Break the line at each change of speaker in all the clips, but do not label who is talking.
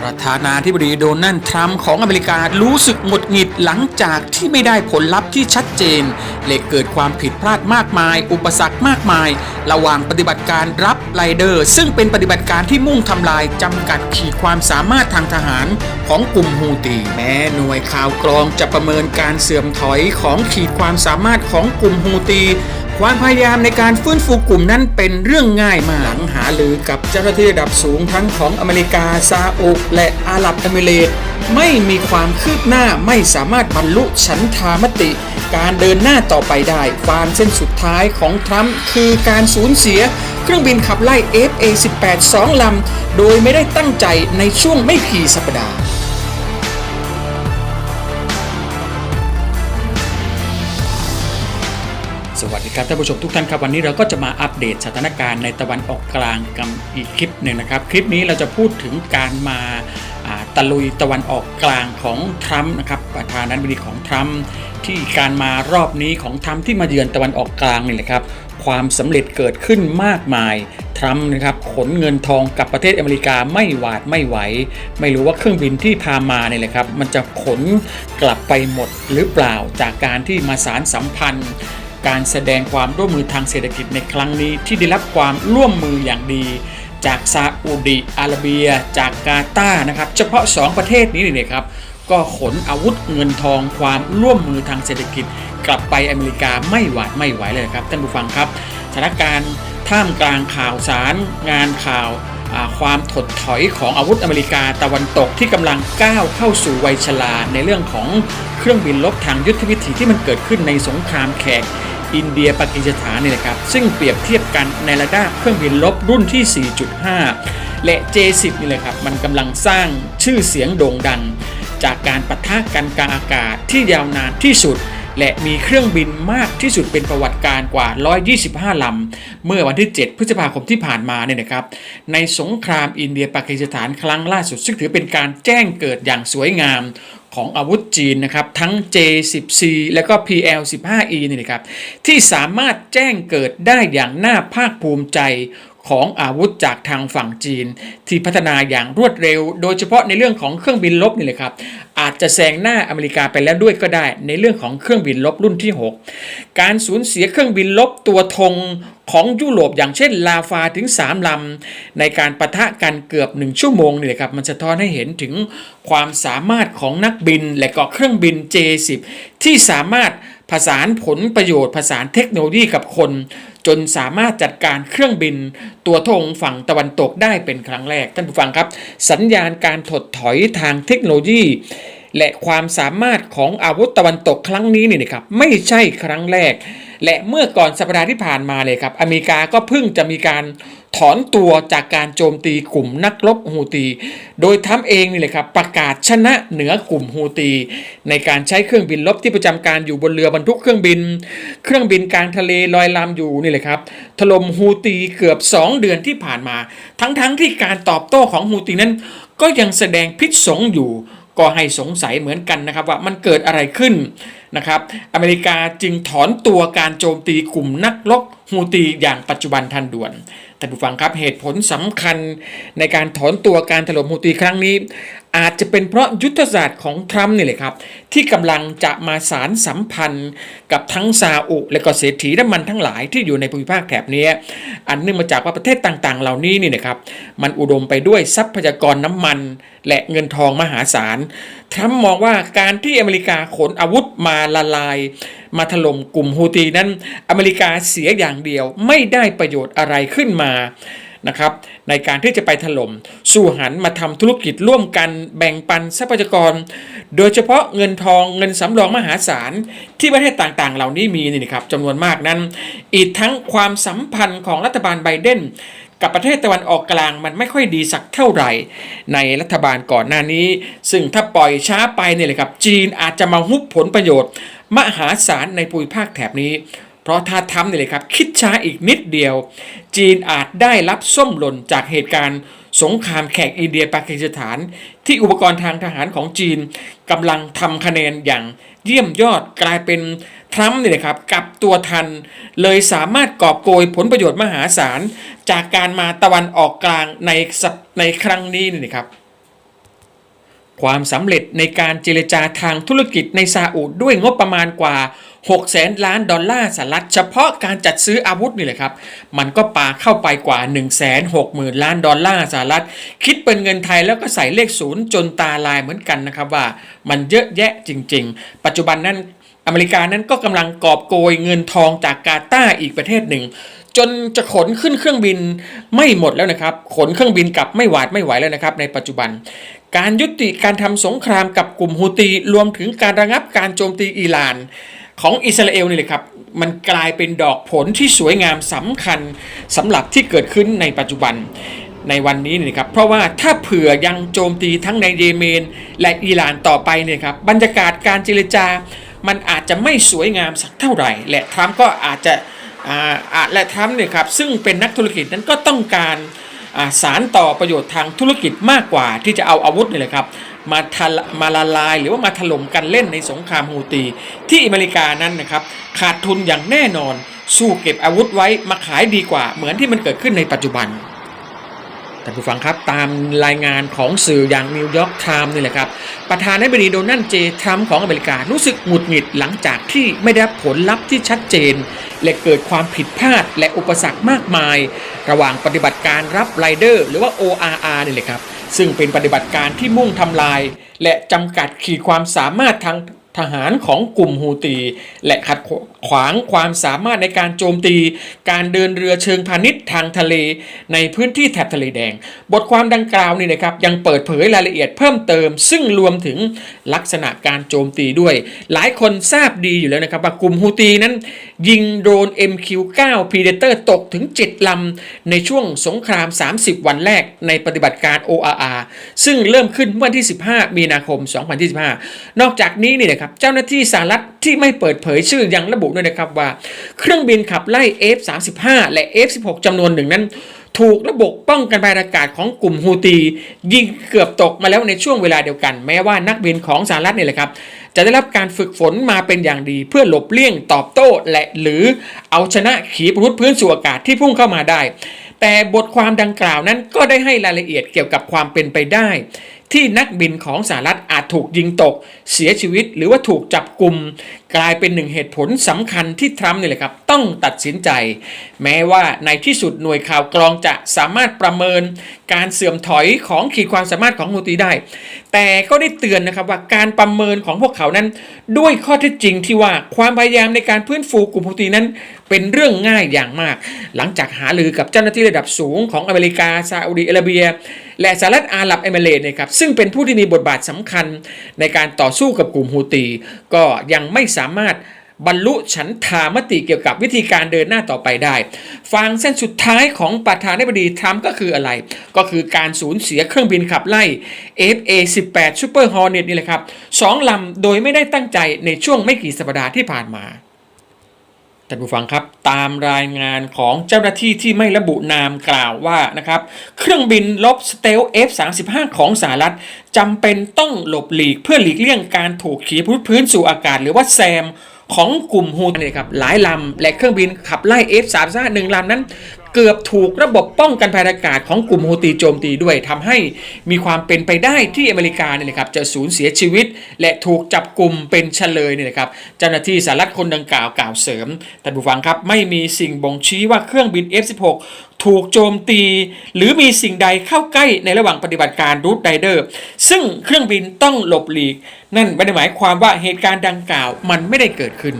ประธานาธิบดีโดนัลด์ทรัมป์ของอเมริการู้สึกหงุดหงิดหลังจากที่ไม่ได้ผลลัพธ์ที่ชัดเจนและเกิดความผิดพลาดมากมาย อุปสรรคมากมาย ระหว่างปฏิบัติการรับไรเดอร์ ซึ่งเป็นปฏิบัติการที่มุ่งทำลายจำกัดขีดความสามารถทางทหารของกลุ่มฮูตีแม้หน่วยข่าวกรองจะประเมินการเสื่อมถอยของขีดความสามารถของกลุ่มฮูตี ความพยายามในการฟื้นฟูกลุ่มนั้นเป็นเรื่องง่ายมากหลังหารือกับเจ้าหน้าที่ระดับสูงทั้งของอเมริกาซาอุและอาหรับเอมิเรตไม่มีความคืบหน้าไม่สามารถบรรลุฉันทามติ การเดินหน้าต่อไปได้ฟานเส้นสุดท้ายของทรัมป์คือการสูญเสีย เครื่องบินขับไล่ FA-18 สองลำ โดยไม่ได้ตั้งใจในช่วงไม่กี่สัปดาห์ สวัสดีครับท่านผู้ชมทุกท่านครับวันนี้เราก็จะมาอัปเดตสถานการณ์ในตะวันออกกลางกันอีกคลิปหนึ่งนะครับ คลิปนี้เราจะพูดถึงการมาตะลุยตะวันออกกลางของทรัมป์นะครับประธานาธิบดีของทรัมป์ที่การมารอบนี้ของทรัมป์ที่มาเยือนตะวันออกกลางนี่แหละครับความสำเร็จเกิดขึ้นมากมาย ทรัมป์นะครับขนเงินทองกับประเทศอเมริกาไม่หวาดไม่ไหว ไม่รู้ว่าเครื่องบินที่พามาเนี่ยแหละครับ มันจะขนกลับไปหมดหรือเปล่าจากการที่มาสารสัมพันธ์ การแสดงความร่วมมือทางเศรษฐกิจในครั้งนี้ที่ได้รับความร่วมมืออย่างดี จากซาอุดิอาระเบีย จากกาตาร์นะครับ เฉพาะ 2 ประเทศนี้เนี่ยครับก็ขนอาวุธเงินทองความร่วมมือทางเศรษฐกิจ กลับไปอเมริกาไม่หวาดไม่ไหวเลยครับท่านผู้ฟังครับสถานการณ์ท่ามกลางข่าวสารงานข่าวความถดถอยของอาวุธอเมริกาตะวันตกที่กำลังก้าวเข้าสู่วัยชราในเรื่องของเครื่องบินลบทางยุทธวิธีที่มันเกิดขึ้นในสงครามแขก อินเดียปากีสถานนี่แหละครับ ซึ่งเปรียบเทียบกันในระดับเครื่องบินลบรุ่นที่ 4.5 และ J10 นี่เลยครับ มันกำลังสร้างชื่อเสียงโด่งดัง จากการปะทะกันกลางอากาศที่ยาวนานที่สุด และมีเครื่องบินมากที่สุดเป็นประวัติการกว่า 125 ลำ เมื่อวันที่ 7 พฤษภาคมที่ผ่านมาเนี่ยนะครับ ในสงครามอินเดียปากีสถานครั้งล่าสุด ซึ่งถือเป็นการแจ้งเกิดอย่างสวยงามของอาวุธจีนนะครับ ทั้ง J10C และก็ PL15E นี่นะครับ ที่สามารถแจ้งเกิดได้อย่างน่าภาคภูมิใจ ของอาวุธจากทางฝั่งจีน ที่พัฒนาอย่างรวดเร็ว โดยเฉพาะในเรื่องของเครื่องบินลบนี่เลยครับอาจจะแซงหน้าอเมริกาไปแล้วด้วยก็ได้ ในเรื่องของเครื่องบินลบรุ่นที่ 6 การสูญเสียเครื่องบินลบตัวธงของยุโรปอย่างเช่นลาฟาถึง 3 ลำ ในการประทะกันเกือบ 1 ชั่วโมงนี่แหละครับมันสะท้อนให้เห็นถึงความสามารถของนักบินและก็เครื่องบิน J10 ที่สามารถ ผสานผลประโยชน์ผสานเทคโนโลยีกับคน จนสามารถจัดการเครื่องบิน ตัวธงฝั่งตะวันตกได้เป็นครั้งแรก ท่านผู้ฟังครับ สัญญาณการถดถอยทางเทคโนโลยี และความสามารถของอาวุธตะวันตกครั้งนี้นี่นะครับไม่ใช่ครั้งแรก และเมื่อก่อนสัปดาห์ที่ผ่านมาเลยครับอเมริกาก็เพิ่งจะมีการ ถอนตัวจากการโจมตีกลุ่มนักรบฮูตี โดยทำเองนี่เลยครับประกาศชนะเหนือกลุ่มฮูตี ในการใช้เครื่องบินลบที่ประจำการอยู่บนเรือบรรทุกเครื่องบิน เครื่องบินกลางทะเลลอยลำอยู่นี่เลยครับถล่มฮูตีเกือบ 2 เดือนที่ผ่านมา ทั้งๆทที่การตอบโต้ของฮูตีนั้น ก็ยังแสดงพิษสงอยู่ก็ให้สงสัยเหมือนกันนะครับว่ามันเกิดอะไรขึ้นนะครับ อเมริกาจึงถอนตัวการโจมตีกลุ่มนักรบฮูตีอย่างปัจจุบันทันด่วน ท่านผู้ฟังครับเหตุผลสำคัญในการถอนตัวการถล่มฮูตีครั้งนี้ อาจจะเป็นเพราะยุทธศาสตร์ของทรัมป์นี่แหละครับ ที่กำลังจะมาสารสัมพันธ์กับทั้งซาอุ และก็เศรษฐีน้ำมันทั้งหลายที่อยู่ในภูมิภาคแถบนี้ อันเนื่องมาจากว่าประเทศต่างๆ เหล่านี้นี่นะครับ มันอุดมไปด้วยทรัพยากรน้ำมัน และเงินทองมหาศาลทรัมป์มองว่าการที่อเมริกาขนอาวุธมาละลาย มาถล่มกลุ่มฮูตีนั้น อเมริกาเสียอย่างเดียวไม่ได้ประโยชน์อะไรขึ้นมา นะครับในการที่จะไปถล่มสู่หันมาทำธุรกิจร่วมกันแบ่งปันทรัพยากร โดยเฉพาะเงินทองเงินสำรองมหาศาล ที่ประเทศต่างๆ เหล่านี้มีนี่นะครับจำนวนมากนั้น อีกทั้งความสัมพันธ์ของรัฐบาลไบเดนกับประเทศตะวันออกกลางมันไม่ค่อยดีสักเท่าไหร่ ในรัฐบาลก่อนหน้านี้ ซึ่งถ้าปล่อยช้าไปเนี่ยเลยครับ จีนอาจจะมาฮุบผลประโยชน์ มหาศาลในภูมิภาคแถบนี้ ราะถ้าทำนี่เลยครับ คิดช้าอีกนิดเดียว จีนอาจได้รับส้มหล่นจากเหตุการณ์ สงครามแขกอินเดียปากีสถาน ที่อุปกรณ์ทางทหารของจีนกำลังทำคะแนนอย่างเยี่ยมยอดกลายเป็นทรัมป์นี่ยนะครับกับตัวทันเลยสามารถกอบโกยผลประโยชน์มหาศาล จากการมาตะวันออกกลางในในครั้งนี้นี่นะครับความสำเร็จในการเจรจาทางธุรกิจในซาอุดด้วยงบประมาณกว่า 6แสนล้านดอลลาร์สหรัฐเฉพาะการจัดซื้ออาวุธนี่แหละครับ มันก็ปาเข้าไปกว่า 1 6 0 0 0 0 ล้านดอลลาร์สหรัฐ คิดเป็นเงินไทยแล้วก็ใส่เลขศูนย์จนตาลายเหมือนกันนะครับว่า มันเยอะแยะจริง ๆ ปัจจุบันนั้นอเมริกานั้นก็กำลังกอบโกยเงินทองจากกาตาร์อีกประเทศหนึ่ง จนจะขนขึ้นเครื่องบินไม่หมดแล้วนะครับ ขนเครื่องบินกลับไม่หวาดไม่ไหวแล้วนะครับ ในปัจจุบัน การยุติการทำสงครามกับกลุ่มฮูตีรวมถึงการระงับการโจมตีอิหร่าน ของอิสราเอลนี่เลยครับ มันกลายเป็นดอกผลที่สวยงามสำคัญสำหรับที่เกิดขึ้นในปัจจุบันในวันนี้นี่ครับเพราะว่าถ้าเผื่อยังโจมตีทั้งในเยเมน และอิหร่านต่อไปเนี่ยครับบรรยากาศการเจรจา มันอาจจะไม่สวยงามสักเท่าไหร่ และทรัมป์ก็อาจจะอ่าและทรัมป์เนี่ยครับซึ่งเป็นนักธุรกิจนั้นก็ต้องการสารต่อประโยชน์ทางธุรกิจมากกว่าที่จะเอาอาวุธนี่แหละครับ มาทะลมาละลาย หรือว่ามาถล่มกันเล่นในสงครามฮูตี ที่อเมริกานั้นนะครับขาดทุนอย่างแน่นอน สู้เก็บอาวุธไว้มาขายดีกว่า เหมือนที่มันเกิดขึ้นในปัจจุบันท่านผู้ฟังครับตามรายงานของสื่ออย่างนิวยอร์กไทม์นี่แหละครับ ประธานาธิบดีโดนัลด์เจทรัมป์ของอเมริการู้สึกหงุดหงิดหลังจากที่ไม่ได้ผลลัพธ์ที่ชัดเจน และเกิดความผิดพลาดและอุปสรรคมากมาย ระหว่างปฏิบัติการรับไรเดอร์ หรือว่า ORR นี่แหละครับ ซึ่งเป็นปฏิบัติการที่มุ่งทำลาย และจำกัดขีดความสามารถทาง ทหารของกลุ่มฮูตี และขัดขวางความสามารถในการโจมตี การเดินเรือเชิงพาณิชย์ทางทะเล ในพื้นที่แถบทะเลแดง บทความดังกล่าวนี่นะครับยังเปิดเผยรายละเอียดเพิ่มเติม ซึ่งรวมถึงลักษณะการโจมตีด้วย หลายคนทราบดีอยู่แล้วนะครับว่ากลุ่มฮูตีนั้น ยิงโดรน MQ9 Predator ตกถึง 7 ลำ ในช่วงสงคราม 30 วันแรกในปฏิบัติการ ORR ซึ่งเริ่มขึ้นเมื่อวันที่ 15 มีนาคม 2025 นอกจากนี้นี่นะครับเจ้าหน้าที่สหรัฐที่ไม่เปิดเผยชื่อยังระบุด้วยนะครับว่า เครื่องบินขับไล่ F-35 และ F-16 จำนวนหนึ่งนั้น ถูกระบบป้องกันภัยอากาศของกลุ่มฮูตี ยิงเกือบตกมาแล้วในช่วงเวลาเดียวกัน แม้ว่านักบินของสหรัฐนี่แหละครับจะได้รับการฝึกฝนมาเป็นอย่างดี เพื่อหลบเลี่ยงตอบโต้และหรือเอาชนะขีปนาวุธพื้นสู่อากาศที่พุ่งเข้ามาได้แต่บทความดังกล่าวนั้นก็ได้ให้รายละเอียดเกี่ยวกับความเป็นไปได้ ที่นักบินของสหรัฐอาจถูกยิงตก เสียชีวิตหรือว่าถูกจับกลุ่มกลายเป็นหนึ่งเหตุผลสำคัญที่ทรัมป์นี่แหละครับ ต้องตัดสินใจ แม้ว่าในที่สุดหน่วยข่าวกรองจะสามารถประเมินการเสื่อมถอยของขีดความสามารถของฮูตีได้ แต่ก็ได้เตือนนะครับว่าการประเมินของพวกเขานั้น ด้วยข้อเท็จจริงที่ว่าความพยายามในการพื้นฟูกลุ่มฮูตีนั้น เป็นเรื่องง่ายอย่างมาก หลังจากหารือกับเจ้าหน้าที่ระดับสูงของอเมริกาซาอุดิอาระเบีย และสหรัฐอาหรับเอมิเรตส์นะครับซึ่งเป็นผู้ที่มีบทบาทสำคัญในการต่อสู้กับกลุ่มฮูตี ก็ยังไม่สามารถบรรลุฉันทามติเกี่ยวกับวิธีการเดินหน้าต่อไปได้ฟังเส้นสุดท้ายของประธานาธิบดีทรัมป์ก็คืออะไร ก็คือการสูญเสียเครื่องบินขับไล่ FA-18 Super Hornet นี่แหละครับสองลำโดยไม่ได้ตั้งใจในช่วงไม่กี่สัปดาห์ที่ผ่านมา ท่านผู้ฟังครับตามรายงานของเจ้าหน้าที่ที่ไม่ระบุนามกล่าวว่านะครับเครื่องบินลบสเตล F35 ของสหรัฐจำเป็นต้องหลบหลีกเพื่อหลีกเลี่ยงการถูกขีปนาวุธพื้นสู่อากาศหรือว่าแซมของกลุ่มฮูตีครับหลายลำและเครื่องบินขับไล่ F35 หนึ่งลำนั้น เกือบถูกระบบป้องกันภัยอากาศของกลุ่มโฮตีโจมตีด้วยทำให้มีความเป็นไปได้ที่อเมริกาเนี่ยนะครับจะสูญเสียชีวิต และถูกจับกลุ่มเป็นเฉลยเนี่ยนะครับเจ้าหน้าที่สหรัฐคนดังกล่าวกล่าวเสริมท่านผู้ฟังครับไม่มีสิ่งบ่งชี้ว่าเครื่องบิน F16 ถูกโจมตี หรือมีสิ่งใดเข้าใกล้ในระหว่างปฏิบัติการรูทไดเดอร์ซึ่งเครื่องบินต้องหลบหลีก นั่นไม่ได้หมายความว่าเหตุการณ์ดังกล่าวมันไม่ได้เกิดขึ้น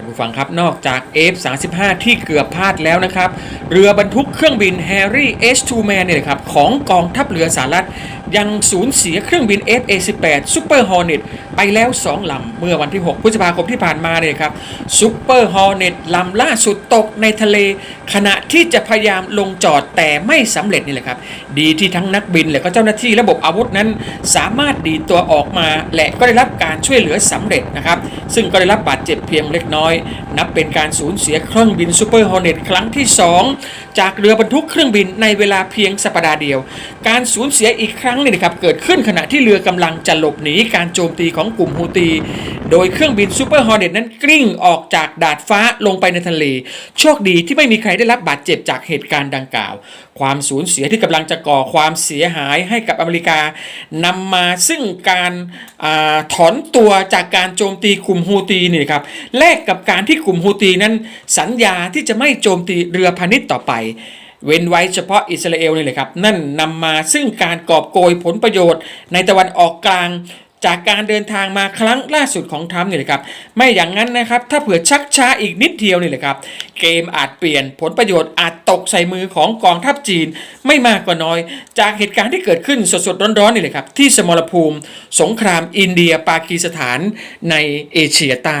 านผู้ฟังครับนอกจาก F35 ที่เกือบพลาดแล้วนะครับ เรือบรรทุกเครื่องบิน Harry H2 Man เนี่ยนะครับของกองทัพเรือสหรัฐ ยังสูญเสียเครื่องบิน F-A18 Super Hornet ไปแล้ว 2 ลำ เมื่อวันที่ 6 พฤษภาคมที่ผ่านมาเนี่ยครับ Super Hornet ลำล่าสุดตกในทะเล ขณะที่จะพยายามลงจอดแต่ไม่สำเร็จนี่แหละครับ ดีที่ทั้งนักบินและก็เจ้าหน้าที่ระบบอาวุธนั้น สามารถดีตัวออกมา และก็ได้รับการช่วยเหลือสำเร็จนะครับ ซึ่งก็ได้รับบาดเจ็บเพียงเล็กน้อย นับเป็นการสูญเสียเครื่องบินซูเปอร์ฮอร์เน็ตครั้งที่ 2จากเรือบรรทุกเครื่องบินในเวลาเพียงสัปดาห์เดียว การสูญเสียอีกครั้งนี่นะครับเกิดขึ้นขณะที่เรือกำลังจะหลบหนีการโจมตีของกลุ่มฮูตี โดยเครื่องบินซูเปอร์ฮอร์เนตนั้นกลิ้งออกจากดาดฟ้าลงไปในทะเล โชคดีที่ไม่มีใครได้รับบาดเจ็บจากเหตุการณ์ดังกล่าว ความสูญเสียที่กำลังจะก่อความเสียหายให้กับอเมริกานำมาซึ่งการอาถอนตัวจากการโจมตีกลุ่มฮูตีนี่ครับแลกกับการที่กลุ่มฮูตีนั้นสัญญาที่จะไม่โจมตีเรือพาณิชย์ต่อไปเว้นไว้เฉพาะอิสราเอลนี่แหละครับ นั่นนำมาซึ่งการกอบโกยผลประโยชน์ ในตะวันออกกลางจากการเดินทางมาครั้งล่าสุดของทรัมป์นี่แหละครับ ไม่อย่างนั้นนะครับ ถ้าเผื่อชักช้าอีกนิดเดียวนี่แหละครับ เกมอาจเปลี่ยนผลประโยชน์อาจตกใส่มือของกองทัพจีน ไม่มากก็น้อย จากเหตุการณ์ที่เกิดขึ้นสดๆร้อนๆนี่แหละครับ ที่สมรภูมิ สงครามอินเดียปากีสถานในเอเชียใต้